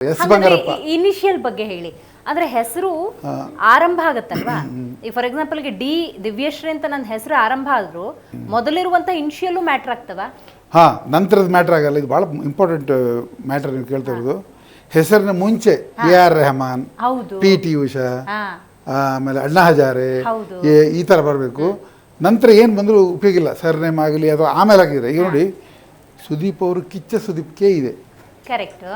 S Bangarappa. Initial ಬಗ್ಗೆ ಹೇಳಿ. ಅಂದ್ರೆ ಹೆಸರು ಆರಂಭ ಆಗತ್ತಲ್ವಾ? ಈಗ ಫಾರ್ ಎಕ್ಸಾಂಪಲ್ ಡಿ ದಿವ್ಯಶ್ರೀ ಅಂತ ನನ್ನ ಹೆಸರು ಆರಂಭ ಆದ್ರು ಮೊದಲಿರುವಂತ ಇನಿಷಿಯಲ್ ಮ್ಯಾಟ್ರ್ ಆಗ್ತವ? ಹಾ ನಂತರದ ಮ್ಯಾಟರ್ ಆಗಲ್ಲ. ಇದು ಬಹಳ ಇಂಪಾರ್ಟೆಂಟ್ ಮ್ಯಾಟರ್ ನೀವು ಕೇಳ್ತಾ ಇರೋದು. ಹೆಸರಿನ ಮುಂಚೆ ಎ ಆರ್ ರೆಹಮಾನ್ ಹೌದು. ಪಿ ಟಿ ಉಷಾ ಆಮೇಲೆ ಅಣ್ಣಾ ಹಜಾರೆ. ಈ- ತರ ಥರ ಬರಬೇಕು ನಂತರ ಏನು ಬಂದರೂ ಉಪಯೋಗಿಲ್ಲ ಸರ್ ನೇಮ್ ಆಗಲಿ ಅಥವಾ ಆಮೇಲೆ ಆಗಿದೆ ಈಗ ನೋಡಿ ಸುದೀಪ್ ಅವರು ಕಿಚ್ಚ ಸುದೀಪ್ ಕೆ ಇದೆ. ಕರೆಕ್ಟ್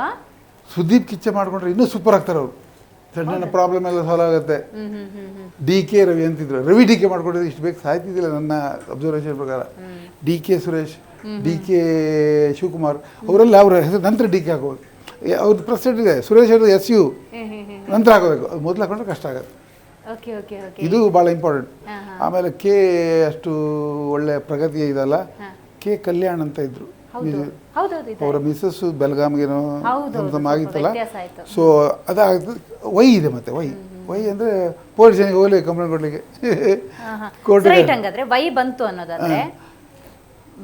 ಸುದೀಪ್ ಕಿಚ್ಚೆ ಮಾಡ್ಕೊಂಡ್ರೆ ಇನ್ನೂ ಸೂಪರ್ ಆಗ್ತಾರೆ ಅವರು. ಸಣ್ಣ ಸಣ್ಣ ಪ್ರಾಬ್ಲಮ್ ಎಲ್ಲ ಸಾಲ್ವ್ ಆಗುತ್ತೆ. ಡಿ ಕೆ ರವಿ ಅಂತಿದ್ರು. ರವಿ ಡಿ ಕೆ ಮಾಡ್ಕೊಂಡಿದ್ರೆ ಇಷ್ಟು ಬೇಗ ಸಾಯ್ತಿದ್ದಿಲ್ಲ ನನ್ನ ಅಬ್ಸರ್ವೇಷನ್ ಪ್ರಕಾರ. D K Suresh D K Shivakumar ಅವರೆಲ್ಲ ಅವರ ಹೆಸರು ನಂತರ ಡಿ ಕೆ ಹಾಕೋದು ಅವ್ರದ್ದು ಪ್ರೆಸಿಡೆಂಟ್ ಇದೆ. ಸುರೇಶ್ ಅವ್ರದ್ದು ಎಸ್ ಯು. ನಂತರ ಹಾಕೋಬೇಕು. ಅದು ಮೊದಲು ಹಾಕೊಂಡ್ರೆ ಕಷ್ಟ ಆಗುತ್ತೆ. ಇದು ಭಾಳ ಇಂಪಾರ್ಟೆಂಟ್. ಆಮೇಲೆ ಕೆ ಅಷ್ಟು ಒಳ್ಳೆ ಪ್ರಗತಿ ಇದಲ್ಲ. ಕೆ ಕಲ್ಯಾಣ್ ಅಂತ ಇದ್ರು. ಅವರ ಮಿಸ್ಸಸ್ ಬೆಲ್ಗಾಮ್ಗೇನೋ ಆಗಿತ್ತಲ್ಲ. ಸೊ ಅದಾಗ್ತದೆ ವೈ ಇದೆ ಮತ್ತೆ ವೈ. ವೈ ಅಂದ್ರೆ ಪೊಲೀಸ್ ಜನಿಗೆ ಹೋಗ್ಲಿ ಕಂಪ್ಲೇಂಟ್ ಕೊಡ್ಲಿಕ್ಕೆ. ಕೋರ್ಟ್ ರೈಟ್ ಹಂಗಾದ್ರೆ ವೈ ಬಂತು ಅನ್ನೋದಾದ್ರೆ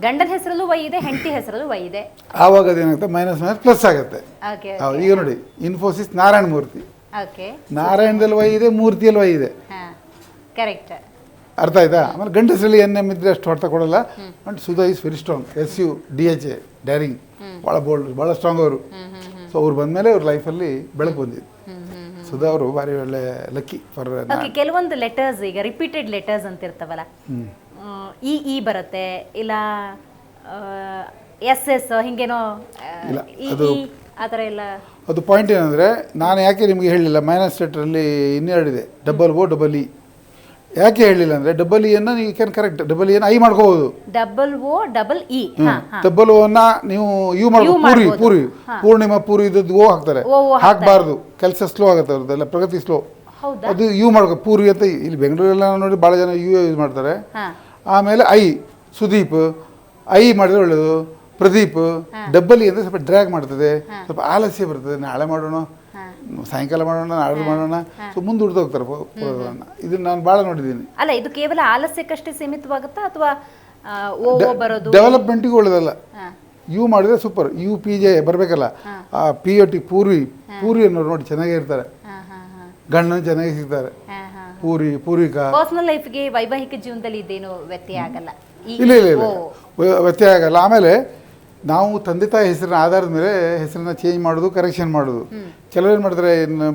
ಗಂಡನ ಹೆಸರಲ್ಲೂ ವೈ ಇದೆ ಹೆಂಡತಿ ಹೆಸರಲ್ಲೂ ವೈ ಇದೆ. ಆವಾಗ ಅದೇನಾಗುತ್ತೆ? ಮೈನಸ್ ಮೈನಸ್ ಪ್ಲಸ್ ಆಗುತ್ತೆ. ಹೌದು ಈಗ ನೋಡಿ ಇನ್ಫೋಸಿಸ್ ನಾರಾಯಣ ಮೂರ್ತಿ ಓಕೆ ನಾರಾಯಣದಲ್ಲಿ ವೈ ಇದೆ ಮೂರ್ತಿಯಲ್ಲಿ ವೈ ಇದೆ. ಕರೆಕ್ಟ್ ಅರ್ಥ ಆಯ್ತಾ? ಆಮೇಲೆ ಗಂಡಸರಲ್ಲಿ ಎನ್ ಎಂ ಇದ್ರೆ ಅಷ್ಟು ಹೊಡೆತ ಕೊಡಲ್ಲ. And Sudha is very strong S U D H A daring ಭಾಳ ಬೋಲ್ಡ್ ಭಾಳ ಸ್ಟ್ರಾಂಗ್ ಅವರು. ಸೊ ಅವ್ರು ಬಂದಮೇಲೆ ಅವ್ರ ಲೈಫಲ್ಲಿ ಬೆಳಕು ಬಂದಿದ್ದು. ಸುಧಾ ಅವರು ಭಾರಿ ಒಳ್ಳೆ ಲಕ್ಕಿ ಫಾರ್ ಕೆಲವೊಂದು ಲೆಟರ್ಸ್ ಈಗ ರಿಪೀಟೆಡ್ ಲೆಟರ್ಸ್ ಅಂತ ಇರ್ತಾವಲ್ಲ. ಇ ಇ ಬರುತ್ತೆ. ಇಲ್ಲ ಎಸ್ ಎಸ್ ಹಿಂಗೇನೋ ಇಲ್ಲ, ಅದು- ಆ ಥರ ಎಲ್ಲ. ಅದು ಪಾಯಿಂಟ್ ಏನಂದರೆ ನಾನು ಯಾಕೆ ನಿಮಗೆ ಹೇಳಲಿಲ್ಲ ಮೈನಸ್ ಸೆಟ್ರಲ್ಲಿ ಇನ್ನೆರಡಿದೆ ಡಬಲ್ ಓ ಡಬಲ್ ಇ ಯಾಕೆ ಹೇಳಿಲ್ಲ ಅಂದರೆ ಡಬಲ್ ಇಯನ್ನು ಯು ಕ್ಯಾನ್ ಕರೆಕ್ಟ್ ಡಬಲ್ ಇಯನ್ನು ಐ ಮಾಡ್ಕೋಬಹುದು ಡಬಲ್ ಓ ಡಬಲ್ ಇ ಹಾ ಓ ಡಬಲ್ ಓನ ನೀವು ಯು ಮಾಡ್ಬೋದು. ಪೂರಿ. ಪೂರಿ. ಪೂರ್ಣಿಮಾ ಪೂರಿ ಇದ್ದದ್ದು ಓ ಹಾಕ್ತಾರೆ. ಹಾಕಬಾರದು. ಕೆಲಸ ಸ್ಲೋ ಆಗುತ್ತೆ ಅವ್ರದ್ದೆಲ್ಲ ಪ್ರಗತಿ ಸ್ಲೋ ಅದು ಯು ಮಾಡ್ಕೋ ಪೂರಿ ಅಂತ ಇಲ್ಲಿ ಬೆಂಗಳೂರೆಲ್ಲ ನೋಡಿ ಭಾಳ ಜನ ಯು ಯೂಸ್ ಮಾಡ್ತಾರೆ. ಆಮೇಲೆ ಐ ಸುದೀಪ್. ಐ ಮಾಡಿದ್ರೆ ಒಳ್ಳೆಯದು ಪ್ರದೀಪ್ ಡಬ್ಬಲಿ ಅಂದ್ರೆ ಸ್ವಲ್ಪ ಡ್ರ್ಯಾಗ್ ಮಾಡ್ತದೆ. ಸ್ವಲ್ಪ ಆಲಸ್ಯ ಬರ್ತದೆ. ನಾಳೆ ಮಾಡೋಣ. ಸಾಯಂಕಾಲ ಮಾಡೋಣ ನಾಳೆ ಮಾಡೋಣ. ಸೊ ಮುಂದೆ ಹುಡ್ದು ಹೋಗ್ತಾರೆ ಪ್ರೋಗ್ರಾಮ್ನ ಇದನ್ನ ನಾನು ಭಾಳ ನೋಡಿದ್ದೀನಿ. ಅಲ್ಲ ಇದು ಕೇವಲ ಆಲಸ್ಯಕ್ಕಷ್ಟೇ ಸೀಮಿತವಾಗುತ್ತಾ ಅಥವಾ ಬರೋದು? ಡೆವಲಪ್ಮೆಂಟಿಗೂ ಒಳ್ಳೆದಲ್ಲ. ಇವು ಯು ಮಾಡಿದ್ರೆ ಸೂಪರ್ ಯು ಪಿ ಜೆ ಬರಬೇಕಲ್ಲ. ಆ P O T Poorvi. Puri ಅನ್ನೋರು ನೋಡಿ ಚೆನ್ನಾಗೇ ಇರ್ತಾರೆ. ಗಂಡನ ಚೆನ್ನಾಗಿ ಸಿಗ್ತಾರೆ. ಪೂರಿ ಪೂರ್ವಿಕಾ. ಪರ್ಸನಲ್ ಲೈಫ್ಗೆ ವೈವಾಹಿಕ ಜೀವನದಲ್ಲಿ ಇದೇನು ವ್ಯತ್ಯಯ ಆಗಲ್ಲ. ಇಲ್ಲ ಇಲ್ಲ ಇಲ್ಲ. ವ್ಯತ್ಯಯ ಆಗಲ್ಲ. ಆಮೇಲೆ ನಾವು ತಂದೆ ತಾಯಿ ಹೆಸರಿನ ಆಧಾರದ ಮೇಲೆ ಹೆಸರನ್ನ ಚೇಂಜ್ ಮಾಡೋದು ಕರೆಕ್ಷನ್ ಮಾಡೋದು. ಕೆಲವರು ಏನು ಮಾಡ್ತಾರೆ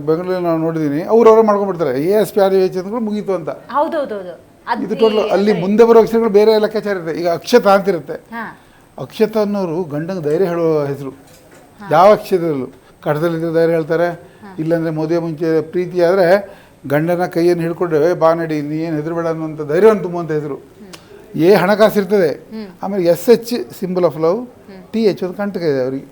ಬೆಂಗಳೂರಲ್ಲಿ ನಾವು ನೋಡಿದ್ದೀನಿ ಅವ್ರವ್ರೇ ಮಾಡ್ಕೊಂಡ್ಬಿಡ್ತಾರೆ. A S P R H ಅಂದ್ಕೊಂಡು ಮುಗೀತು ಅಂತ. ಹೌದೌದೌದು. ಇದು ಟೋಟಲ್ ಅಲ್ಲಿ ಮುಂದೆ ಬರೋ ಅಕ್ಷರಗಳು ಬೇರೆ ಲೆಕ್ಕಾಚಾರ ಇರುತ್ತೆ. ಈಗ ಅಕ್ಷತ ಅಂತಿರುತ್ತೆ ಅಕ್ಷತ ಅನ್ನೋರು ಗಂಡಂಗೆ ಧೈರ್ಯ ಹೇಳುವ ಹೆಸರು. ಯಾವ ಕ್ಷೇತ್ರದಲ್ಲೂ ಕಡದಲ್ಲಿದ್ದರೆ ಧೈರ್ಯ ಹೇಳ್ತಾರೆ ಇಲ್ಲಾಂದರೆ ಮದುವೆ ಮುಂಚೆ ಪ್ರೀತಿ ಆದರೆ ಗಂಡನ ಕೈಯನ್ನು ಹಿಡ್ಕೊಂಡ್ರೆ "ಏ, ಬಾ ನಡಿ ನೀ ಏನು ಹೆದರಬೇಡ ಅನ್ನೋಂಥ ಧೈರ್ಯವನ್ನು ತುಂಬುವಂಥ ಹೆಸರು. ಏ ಹಣಕಾಸು ಇರ್ತದೆ. ಆಮೇಲೆ S H symbol of love T H ಒಂದು ಕಂಟಕ ಇದೆ ಅವರಿಗೆ.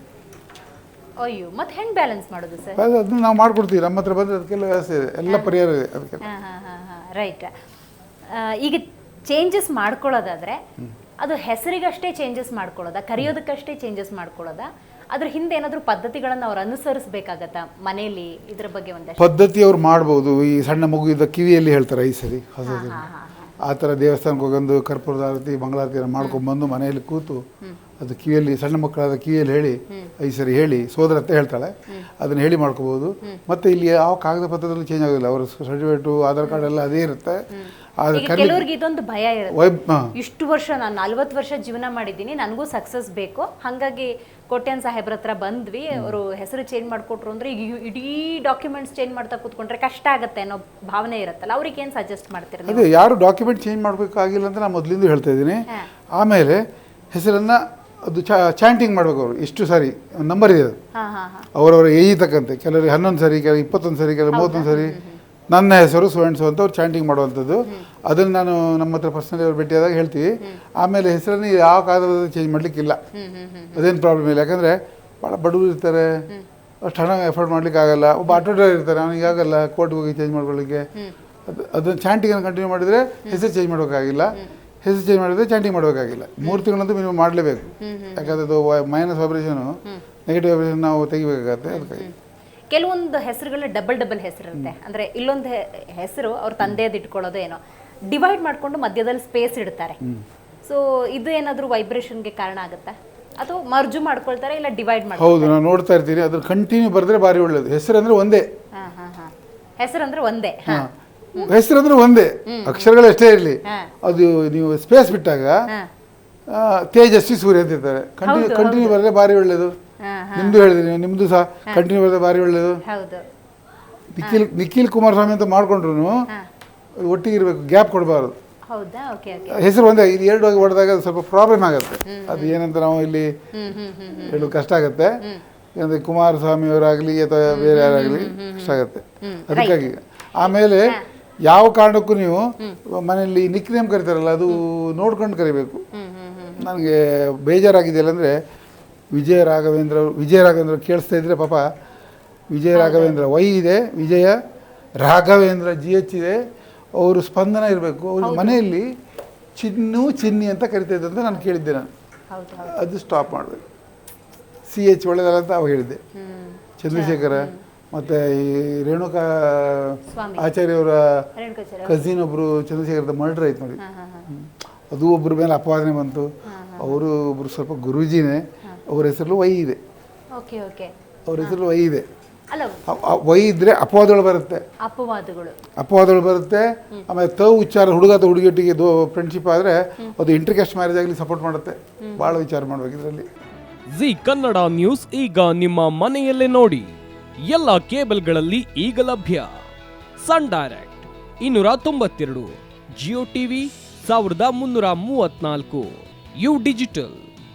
ಅಯ್ಯೋ ಮತ್ತೆ ಹೆಂಗ್ ಬ್ಯಾಲೆನ್ಸ್ ಮಾಡೋದು ಸರ್? ಅದು ಅದನ್ನ ನಾವು ಮಾಡ್ಕೊಡ್ತೀವಿ ನಮ್ಮ ಹತ್ರ ಬಂದ್ರೆ ಅದಕ್ಕೆಲ್ಲ ವ್ಯವಸ್ಥೆ ಇದೆ. ಎಲ್ಲ ಪರಿಹಾರ ಇದೆ ಅದಕ್ಕೆ ಹಾ ಹಾ ಹಾ ಹಾ ರೈಟ್ ಈಗ ಚೇಂಜಸ್ ಮಾಡ್ಕೊಳ್ಳೋದಾದ್ರೆ ಅದು ಹೆಸರಿಗಷ್ಟೇ ಚೇಂಜಸ್ ಮಾಡ್ಕೊಳ್ಳೋದಾ? ಕರೆಯೋದಕ್ಕಷ್ಟೇ ಚೇಂಜಸ್ ಮಾಡ್ಕೊಳ್ಳೋದಾ? ಅದ್ರ ಹಿಂದೆ ಏನಾದರೂ ಪದ್ಧತಿಗಳನ್ನು ಅವ್ರು ಅನುಸರಿಸಬೇಕಾಗತ್ತಾ ಮನೆಯಲ್ಲಿ ಇದ್ರ ಬಗ್ಗೆ ಒಂದಷ್ಟು? ಪದ್ಧತಿ ಅವ್ರು ಮಾಡ್ಬೋದು. ಈ ಸಣ್ಣ ಮಗು ಇದ್ದ ಕಿವಿಯಲ್ಲಿ ಹೇಳ್ತಾರೆ ಈ ಸರಿ ಹೊಸದು ಆ ಥರ ದೇವಸ್ಥಾನಕ್ಕೆ ಹೋಗಂದು ಕರ್ಪೂರದ ಆರತಿ ಮಂಗಳಾರತಿಯನ್ನು ಮಾಡ್ಕೊಂಡ್ಬಂದು ಮನೆಯಲ್ಲಿ ಕೂತು ಅದು ಕಿವಿಯಲ್ಲಿ ಸಣ್ಣ ಮಕ್ಕಳಾದ ಕಿವಿಯಲ್ಲಿ ಹೇಳಿ ಐ ಸರಿ ಹೇಳಿ ಸೋದರ ಅಂತ ಹೇಳ್ತಾಳೆ. ಅದನ್ನು ಹೇಳಿ ಮಾಡ್ಕೋಬೋದು. ಮತ್ತು ಇಲ್ಲಿ ಯಾವ ಕಾಗದ ಪತ್ರದಲ್ಲಿ ಚೇಂಜ್ ಆಗೋದಿಲ್ಲ. ಅವರ ಸರ್ಟಿಫಿಕೇಟು ಆಧಾರ್ ಕಾರ್ಡ್ ಎಲ್ಲ ಅದೇ ಇರುತ್ತೆ. ಈಗ ಇದೊಂದು ಭಯ ಇರುತ್ತೆ. ಇಷ್ಟು ವರ್ಷ ನಾನು ನಲ್ವತ್ತು ವರ್ಷ ಜೀವನ ಮಾಡಿದ್ದೀನಿ. ನನಗೂ ಸಕ್ಸಸ್ ಬೇಕು. ಹಾಗಾಗಿ ಕೋಟ್ಯಾನ್ ಸಾಹೇಬ್ರ ಹತ್ರ ಬಂದ್ವಿ ಅವರು ಹೆಸರು ಚೇಂಜ್ ಮಾಡಿಕೊಟ್ರು ಅಂದ್ರೆ ಈಗ ಇಡೀ ಡಾಕ್ಯುಮೆಂಟ್ಸ್ ಚೇಂಜ್ ಮಾಡ್ತಾ ಕೂತ್ಕೊಂಡ್ರೆ ಕಷ್ಟ ಆಗುತ್ತೆ ಅನ್ನೋ ಭಾವನೆ ಇರುತ್ತಲ್ಲ ಅವ್ರಿಗೆ ಏನು ಸಜೆಸ್ಟ್ ಮಾಡ್ತೀರ ನೀವು? ಅದೇ ಯಾರು ಡಾಕ್ಯುಮೆಂಟ್ ಚೇಂಜ್ ಮಾಡಬೇಕಾಗಿಲ್ಲ ಅಂತ ನಾನು ಮೊದಲಿಂದ ಹೇಳ್ತಾ ಇದ್ದೀನಿ. ಆಮೇಲೆ ಹೆಸರನ್ನು ಅದು ಚಾಂಟಿಂಗ್ ಮಾಡ್ಬೇಕು ಅವರು ಎಷ್ಟು ಸಾರಿ ನಂಬರ್ ಇದೆ ಅದು. ಹಾ ಹಾ ಹಾ. ಅವರವರ ಏಜ್ ತಕ್ಕಂತೆ ಕೆಲವರಿಗೆ ಹನ್ನೊಂದು ಸರಿ ಕೆಲವರು ಇಪ್ಪತ್ತೊಂದು ಸರಿ ಕೆಲವರು ಮೂವತ್ತೊಂದು ಸರಿ. ನನ್ನ ಹೆಸರು ಸುವರ್ಣಸು ಅಂತ ಅವ್ರು ಚಾಂಟಿಂಗ್ ಮಾಡುವಂಥದ್ದು. ಅದನ್ನು ನಾನು ನಮ್ಮ ಹತ್ರ ಪರ್ಸನಲಿ ಅವ್ರು ಭೇಟಿಯಾದಾಗ ಹೇಳ್ತೀವಿ. ಆಮೇಲೆ ಹೆಸರನ್ನು ಯಾವ ಕಾಲದಲ್ಲಿ ಚೇಂಜ್ ಮಾಡಲಿಕ್ಕಿಲ್ಲ. ಅದೇನು ಪ್ರಾಬ್ಲಮ್ ಇಲ್ಲ. ಯಾಕಂದರೆ ಭಾಳ ಬಡವರು ಇರ್ತಾರೆ. ಅಷ್ಟು ಹಣ ಎಫರ್ಟ್ ಮಾಡ್ಲಿಕ್ಕೆ ಆಗಲ್ಲ. ಒಬ್ಬ ಆಟೋ ಡ್ರೈವರ್ ಇರ್ತಾರೆ. ಅವನಿಗೆ ಆಗಲ್ಲ ಕೋರ್ಟ್ಗೆ ಹೋಗಿ ಚೇಂಜ್ ಮಾಡ್ಕೊಳ್ಳಿಕ್ಕೆ. ಅದು ಅದನ್ನು ಚಾಂಟಿಂಗನ್ನು ಕಂಟಿನ್ಯೂ ಮಾಡಿದರೆ ಹೆಸರು ಚೇಂಜ್ ಮಾಡೋಕ್ಕಾಗಿಲ್ಲ ಹೆಸರು ಚೇಂಜ್ ಮಾಡಿದ್ರೆ ಚಾಂಟಿಂಗ್ ಮಾಡೋಕ್ಕಾಗಿಲ್ಲ ಮೂರು ತಿಂಗಳಂತೂ ಮಿನಿಮಮ್ ಮಾಡಲೇಬೇಕು. ಯಾಕಂದರೆ ಅದು ಮೈನಸ್ ಆಪ್ರೇಷನು ನೆಗೆಟಿವ್ ಆಪ್ರೇಷನ್ ನಾವು ತೆಗಿಬೇಕಾಗತ್ತೆ. ಅದಕ್ಕಾಗಿ. ಕೆಲವೊಂದು ಹೆಸರುಗಳು ಡಬಲ್ ಡಬಲ್ ಹೆಸರಿರುತ್ತೆ. ಅಂದ್ರೆ ಇಲ್ಲೊಂದು ಹೆಸರು ಅವ್ರ ತಂದೆಯದು ಇಟ್ಕೊಳ್ಳೋದು ಏನೋ. ಡಿವೈಡ್ ಮಾಡ್ಕೊಂಡು ಮಧ್ಯದಲ್ಲಿ ಸ್ಪೇಸ್ ಇಡ್ತಾರೆ. ಸೊ ಇದು ಏನಾದರೂ ವೈಬ್ರೇಷನ್ಗೆ ಕಾರಣ ಆಗುತ್ತಾ? ಅಥವಾ ಮರ್ಜು ಮಾಡ್ಕೊಳ್ತಾರೆ ಇಲ್ಲ ಡಿವೈಡ್ ಮಾಡ್ತಾರೆ ಹೌದು ನಾನು ನೋಡ್ತಾ ಇರ್ತೀನಿ. ಅದ್ರ ಕಂಟಿನ್ಯೂ ಬರೆದ್ರೆ ಬಾರಿ ಒಳ್ಳೇದು. ಹೆಸರು ಅಂದ್ರೆ ಒಂದೇ. ಹಾ ಹಾ ಹಾ. ಹೆಸರಂದ್ರೆ ಒಂದೇ. ಹಾ. ಹೆಸರು ಅಂದ್ರೆ ಒಂದೇ. ಅಕ್ಷರಗಳು ಎಷ್ಟೇ ಇರಲಿ. ಅದು ನೀವು ಸ್ಪೇಸ್ ಬಿಟ್ಟಾಗ ತೇಜಸ್ವಿ ಸೂರ್ಯ ಅಂತ ಇರ್ತಾರೆ. ಕಂಟಿನ್ಯೂ ಬರೆದ್ರೆ ಭಾರಿ ಒಳ್ಳೇದು. ಹಾ ನಿಮ್ದು ಹೇಳಿದ್ರಿ ನಿಮ್ದು ಸಹ ಕಂಟಿನ್ಯೂ ಬರ್ತದೆ ಭಾರಿ ಒಳ್ಳೇದು. ಹೌದು. ನಿಖಿಲ್ ನಿಖಿಲ್ ಕುಮಾರಸ್ವಾಮಿ ಅಂತ ಮಾಡ್ಕೊಂಡ್ರು ಒಟ್ಟಿಗೆ ಇರಬೇಕು ಗ್ಯಾಪ್ ಕೊಡಬಾರ್ದು. ಹೆಸರು ಒಂದೇ ಇದು ಎರಡು ಹೋಗಿ ಹೊಡೆದಾಗ ಸ್ವಲ್ಪ ಪ್ರಾಬ್ಲಮ್ ಆಗುತ್ತೆ. ಅದು ಏನಂತ ನಾವು ಇಲ್ಲಿ ಹೇಳು ಕಷ್ಟ ಆಗುತ್ತೆ. ಅಂದ್ರೆ ಕುಮಾರಸ್ವಾಮಿ ಅವರಾಗಲಿ ಅಥವಾ ಬೇರೆ ಯಾರಾಗಲಿ ಕಷ್ಟ ಆಗುತ್ತೆ. ಅದಕ್ಕಾಗಿ. ಆಮೇಲೆ ಯಾವ ಕಾರಣಕ್ಕೂ ನೀವು ಮನೆಯಲ್ಲಿ ನಿಕ್ ನೇಮ್ ಕರಿತಾರಲ್ಲ ಅದು ನೋಡ್ಕೊಂಡು ಕರಿಬೇಕು. ನನಗೆ ಬೇಜಾರಾಗಿದೆಯಲ್ಲ ಅಂದರೆ ವಿಜಯ ರಾಘವೇಂದ್ರ ವಿಜಯ ರಾಘವೇಂದ್ರ ಕೇಳಿಸ್ತಾ ಇದ್ರೆ ಪಾಪ ವಿಜಯ ರಾಘವೇಂದ್ರ ವೈ ಇದೆ ವಿಜಯ ರಾಘವೇಂದ್ರ ಜಿ ಎಚ್ ಇದೆ ಅವರು ಸ್ಪಂದನ ಇರಬೇಕು. ಅವ್ರ ಮನೆಯಲ್ಲಿ ಚಿನ್ನು ಚಿನ್ನಿ ಅಂತ ಕರಿತಾ ಇದ್ದಂತ ನಾನು ಕೇಳಿದ್ದೆ ನಾನು. ಅದು ಸ್ಟಾಪ್ ಮಾಡಬೇಕು ಸಿ ಎಚ್ ಒಳ್ಳೆದಲ್ಲ ಅಂತ ಅವಾಗ ಹೇಳಿದ್ದೆ. ಚಂದ್ರಶೇಖರ ಮತ್ತು ಈ ರೇಣುಕಾ. ಆಚಾರ್ಯವರ ಕಸಿನ್ ಒಬ್ಬರು ಚಂದ್ರಶೇಖರದ ಮರ್ಡರ್ ಆಯ್ತು ನೋಡಿ. ಅದು ಒಬ್ಬರ ಮೇಲೆ ಅಪವಾದನೆ ಬಂತು. ಅವರು ಒಬ್ಬರು ಸ್ವಲ್ಪ ಗುರೂಜಿನೇ. ಅವ್ರ ಹೆಸರು ವೈ ಇದೆ. Okay okay. ಅವ್ರ ಹೆಸರು ವೈ ಇದೆ. ಅಲ್ಲ ಆ- ಆ ವೈ ಇದ್ರೆ ಅಪವಾದಗಳು ಬರುತ್ತೆ. ಅಪವಾದಗಳು. ಅಪವಾದಗಳು ಬರುತ್ತೆ. ಆಮೇಲೆ ತ ಉಚ್ಚಾರ ಹುಡುಗ ಅಥವಾ ಹುಡುಗಿಯೊಟ್ಟಿಗೆ ದೋ ಫ್ರೆಂಡ್ಶಿಪ್ ಆದರೆ ಅದು ಇಂಟರ್ಕ್ಯಾಸ್ಟ್ ಮ್ಯಾರೇಜ್ ಆಗಲಿ ಸಪೋರ್ಟ್ ಮಾಡುತ್ತೆ. ಭಾಳ ವಿಚಾರ ಮಾಡಬೇಕು ಇದರಲ್ಲಿ. ಜಿ ಕನ್ನಡ ನ್ಯೂಸ್ ಈಗ ನಿಮ್ಮ ಮನೆಯಲ್ಲೇ ನೋಡಿ. ಎಲ್ಲ ಕೇಬಲ್ಗಳಲ್ಲಿ ಈಗ ಲಭ್ಯ. ಸನ್ ಡೈರೆಕ್ಟ್ ಇನ್ನೂರ ತೊಂಬತ್ತೆರಡು ಜಿಯೋ ಟಿವಿ ಸಾವಿರದ ಮುನ್ನೂರ ಮೂವತ್ನಾಲ್ಕು ಯು ಡಿಜಿಟಲ್